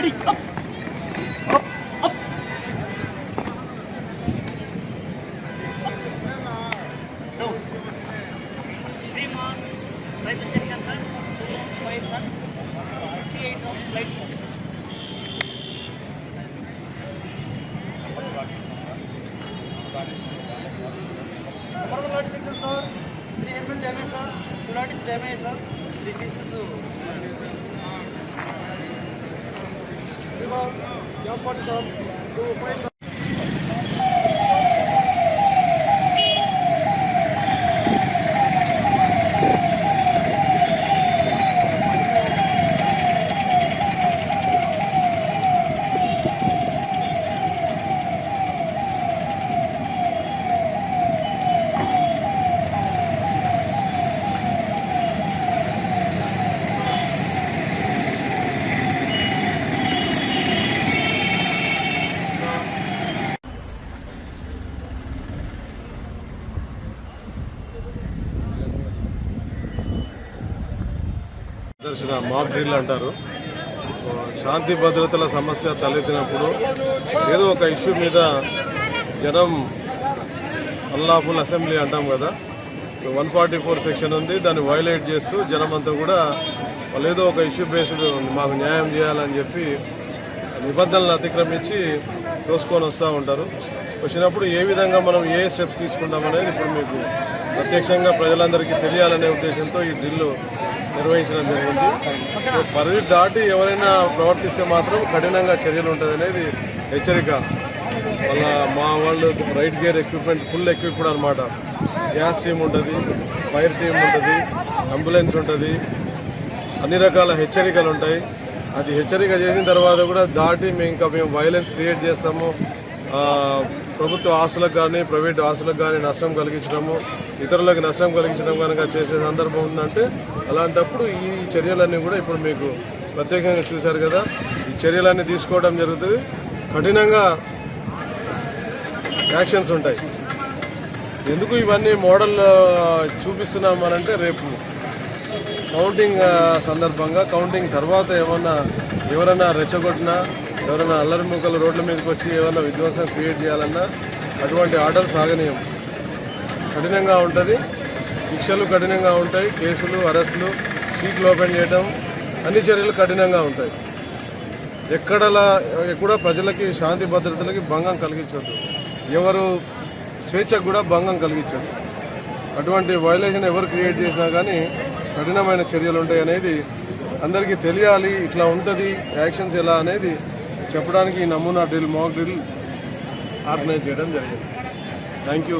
Ready, up. Up, up. No. Same on life injection, sir. Two rounds, five, sir. 68 rounds, light, sir. What about light section, sir? Three helmet damage, sir. Two lattice damage, sir. Three pieces, sir. Party, sir. Two five, sir. దర్శన mock drill అంటారు. శాంతి భద్రతల సమస్య తలెత్తినప్పుడు ఏదో ఒక issue మీద జనం అల్లాఫుల్ assembly అంటాం కదా. వన్ ఫార్టీ ఫోర్ సెక్షన్ ఉంది దాన్ని వైలేట్ చేస్తూ జనం అంతా కూడా వాళ్ళు ఏదో ఒక ఇష్యూ బేస్డ్ మాకు న్యాయం చేయాలని చెప్పి నిబంధనలు అతిక్రమించి తోసుకొని వస్తూ ఉంటారు. వచ్చినప్పుడు ఏ విధంగా మనం ఏ స్టెప్స్ తీసుకుంటాం అనేది ఇప్పుడు మీకు ప్రత్యక్షంగా ప్రజలందరికీ తెలియాలనే ఉద్దేశంతో ఈ డ్రిల్ నిర్వహించడం జరిగింది. పరిధి దాటి ఎవరైనా ప్రవర్తిస్తే మాత్రం కఠినంగా చర్యలు ఉంటుంది అనేది హెచ్చరిక. వాళ్ళ మా వాళ్ళు right gear equipment full equipped అనమాట గ్యాస్ టీమ్ ఉంటుంది ఫైర్ టీమ్ ఉంటుంది అంబులెన్స్ ఉంటుంది. అన్ని రకాల హెచ్చరికలు ఉంటాయి. అది హెచ్చరిక చేసిన తర్వాత కూడా దాటి మేము ఇంకా మేము వైలెన్స్ క్రియేట్ చేస్తాము. ప్రభుత్వ ఆస్తులకు కానీ ప్రైవేట్ ఆస్తులకు కానీ నష్టం కలిగించడము ఇతరులకు నష్టం కలిగించడం కనుక చేసే సందర్భం ఉందంటే అలాంటప్పుడు ఈ చర్యలన్నీ కూడా ఇప్పుడు మీకు ప్రత్యేకంగా చూశారు కదా. ఈ చర్యలన్నీ తీసుకోవడం జరుగుతుంది. కఠినంగా యాక్షన్స్ ఉంటాయి. ఎందుకు ఇవన్నీ మోడల్ చూపిస్తున్నామనంటే రేపు కౌంటింగ్ సందర్భంగా కౌంటింగ్ తర్వాత ఏమన్నా ఎవరైనా రెచ్చగొట్టినా ఎవరైనా అల్లరి మూకలు రోడ్ల మీదకి వచ్చి ఏమైనా విధ్వంసం క్రియేట్ చేయాలన్నా అటువంటి ఆర్డర్ సాగనీయం కఠినంగా ఉంటుంది. శిక్షలు కఠినంగా ఉంటాయి. కేసులు అరెస్టులు సీట్లు ఓపెన్ చేయడం అన్ని చర్యలు కఠినంగా ఉంటాయి. ఎక్కడలా కూడా ప్రజలకి శాంతి భద్రతలకి భంగం కలిగించొద్దు. ఎవరు స్వేచ్ఛకు కూడా భంగం కలిగించదు అటువంటి వైలేషన్ ఎవరు క్రియేట్ చేసినా కానీ కఠినమైన చర్యలు ఉంటాయి అనేది అందరికీ తెలియాలి ఇట్లా ఉంటుంది యాక్షన్స్ ఎలా అనేది చెప్పడానికి ఈ నమూనా డ్రిల్ మాక్ డ్రిల్ ఆర్గనైజ్ చేయడం జరిగింది. Thank you.